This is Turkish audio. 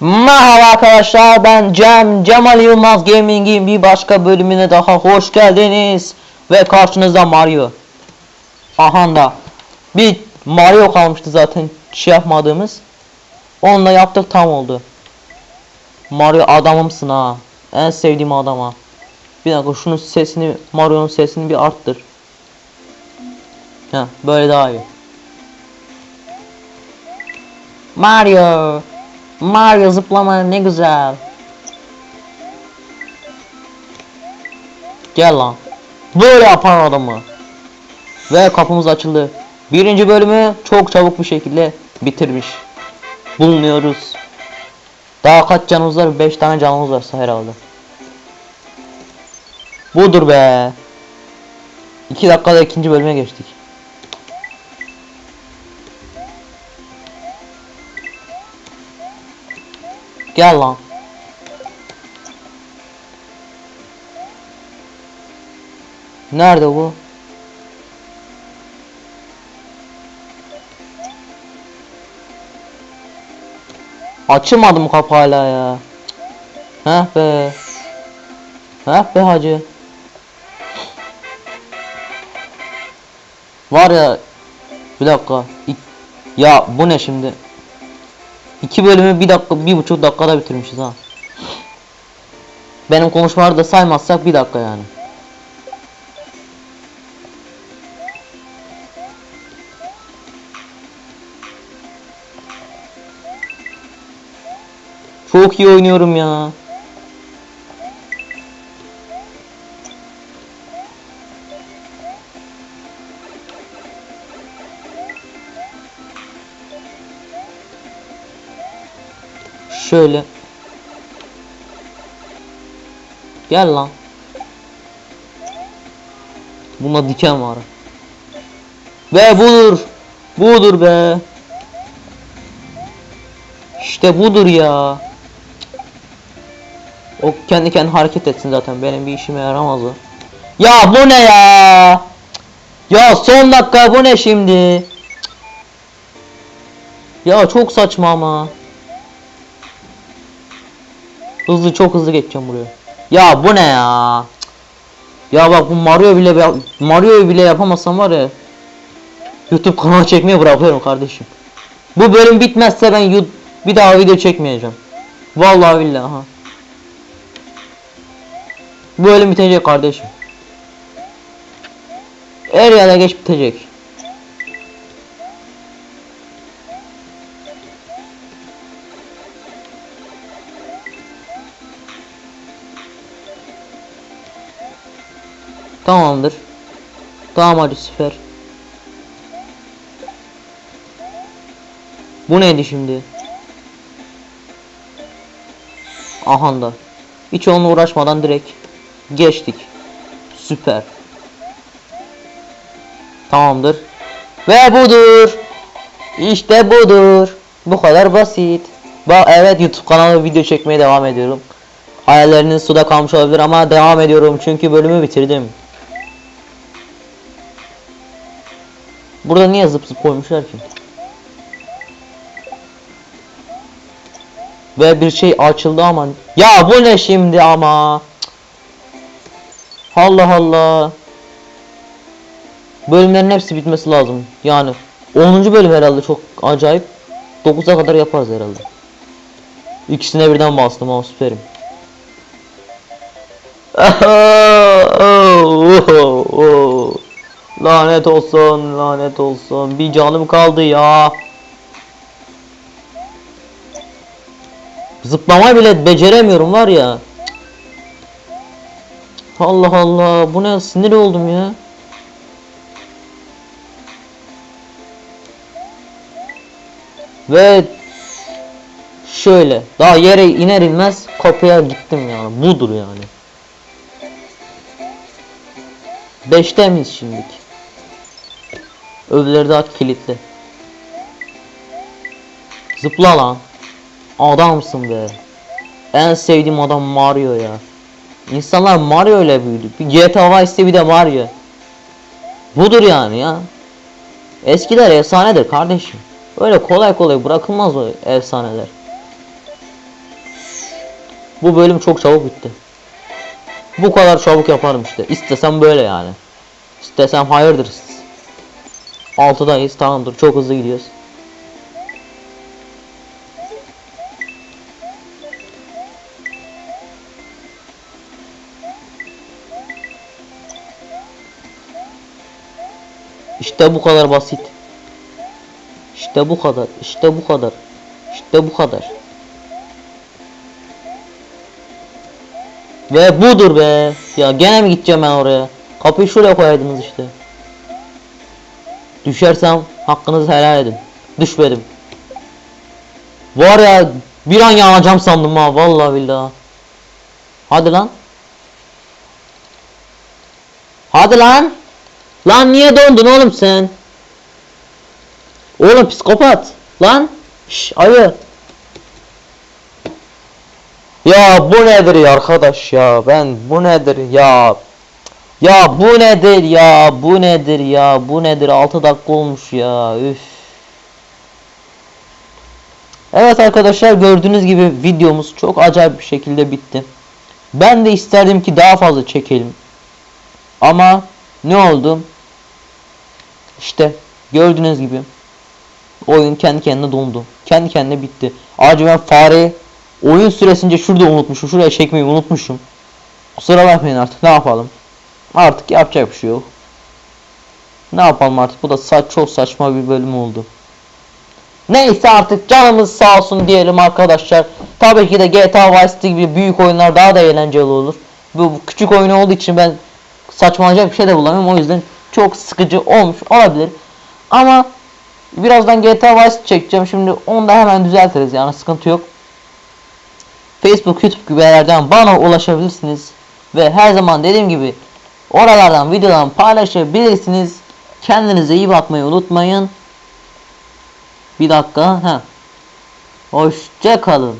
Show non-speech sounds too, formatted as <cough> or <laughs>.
Merhaba arkadaşlar ben Cem Cemal Yılmaz Gaming'in bir başka bölümüne daha hoş geldiniz ve karşınızda Mario. Aha da bir Mario kalmıştı zaten şey yapmadığımız. Onunla yaptık tam oldu. Mario adamımsın ha. En sevdiğim adam ha. Bir dakika şunun sesini Mario'nun sesini bir arttır. Heh, böyle daha iyi. Mario. Mario zıplama ne güzel. Gel lan. Böyle yapan adamı. Ve kapımız açıldı. Birinci bölümü çok çabuk bir şekilde bitirmiş. Bulunuyoruz. Daha kaç canımız var? 5 tane canımız varsa herhalde. Budur be. 2 dakikada ikinci bölüme geçtik. Gel lan. Nerede bu? Açılmadı mı kapı hala ya? Heh be. Heh be hacı. Var ya bir dakika. Ya bu ne şimdi? İki bölümü bir dakika, bir buçuk dakikada bitirmişiz ha. Benim konuşmaları da saymazsak bir dakika yani. Çok iyi oynuyorum ya. Şöyle. Gel lan. Bunda diken var. Ve budur. Budur be. İşte budur ya. O kendi kendine hareket etsin zaten. Benim bir işime yaramaz o. Ya bu ne ya? Ya son dakika bu ne şimdi? Ya çok saçma ama. Hızlı çok hızlı geçeceğim buraya. Ya bu ne ya? Ya bak bu Mario bile Mario'yu bile yapamazsam var ya. YouTube kanalı çekmeyi bırakıyorum kardeşim. Bu bölüm bitmezse ben bir daha video çekmeyeceğim. Vallahi billahi ha. Bu bölüm bitecek kardeşim. Er ya da geç bitecek. Tamamdır. Tamam süper. Bu neydi şimdi? Aha da. Hiç onunla uğraşmadan direkt geçtik. Süper. Tamamdır. Ve budur. İşte budur. Bu kadar basit. Ba evet YouTube kanalı video çekmeye devam ediyorum. Hayalleriniz suda kalmış olabilir ama devam ediyorum çünkü bölümü bitirdim. Burada niye zıp zıp koymuşlar ki? Ve bir şey açıldı ama. Ya bu ne şimdi ama? Cık. Allah Allah. Bölümlerin hepsi bitmesi lazım. Yani 10. bölüm herhalde çok acayip. 9'a kadar yaparız herhalde. İkisine birden bastım ama süperim <laughs> Lanet olsun, lanet olsun. Bir canım kaldı ya. Zıplama bile beceremiyorum var ya. Allah Allah, bu ne sinir oldum ya. Ve şöyle daha yere iner inmez kapıya gittim yani budur yani. Beşte miyiz şimdilik? Öbürleri daha kilitli. Zıpla lan. Adamsın be. En sevdiğim adam Mario ya. İnsanlar Mario ile büyüdü. Bir GTA Vice'de bir de Mario. Budur yani ya. Eskiler efsanedir kardeşim. Öyle kolay kolay bırakılmaz o efsaneler. Bu bölüm çok çabuk bitti. Bu kadar çabuk yaparım işte. İstesem böyle yani. İstesem hayırdır. 6'dayız tamamdır çok hızlı gidiyoruz. İşte bu kadar basit. İşte bu kadar. İşte bu kadar. İşte bu kadar. Ve budur be. Ya gene mi gideceğim ben oraya? Kapıyı şuraya koyaydınız işte. Düşersem hakkınızı helal edin. Düşmedim. Var ya bir an yanacağım sandım ha vallahi billahi. Hadi lan. Hadi lan. Lan niye dondun oğlum sen? Oğlum psikopat. Lan. Şş ayı. Ya bu nedir ya arkadaş ya ben bu nedir ya ya bu nedir ya bu nedir ya bu nedir 6 dakika olmuş ya üf Evet arkadaşlar gördüğünüz gibi videomuz çok acayip bir şekilde bitti Ben de isterdim ki daha fazla çekelim Ama ne oldu İşte gördüğünüz gibi Oyun kendi kendine dondu Kendi kendine bitti Acaba ben fareyi Oyun süresince şurada unutmuşum. Şuraya çekmeyi unutmuşum. Kusura bakmayın artık. Ne yapalım? Artık yapacak bir şey yok. Ne yapalım artık? Bu da saç çok saçma bir bölüm oldu. Neyse artık canımız sağ olsun diyelim arkadaşlar. Tabii ki de GTA Vice gibi büyük oyunlar daha da eğlenceli olur. Bu, küçük oyun olduğu için ben saçmalayacak bir şey de bulamıyorum. O yüzden çok sıkıcı olmuş olabilir. Ama birazdan GTA Vice çekeceğim. Şimdi onu da hemen düzeltiriz yani sıkıntı yok. Facebook, YouTube gibi yerlerden bana ulaşabilirsiniz. Ve her zaman dediğim gibi oralardan videolarımı paylaşabilirsiniz. Kendinize iyi bakmayı unutmayın. Bir dakika. Ha. Hoşça kalın.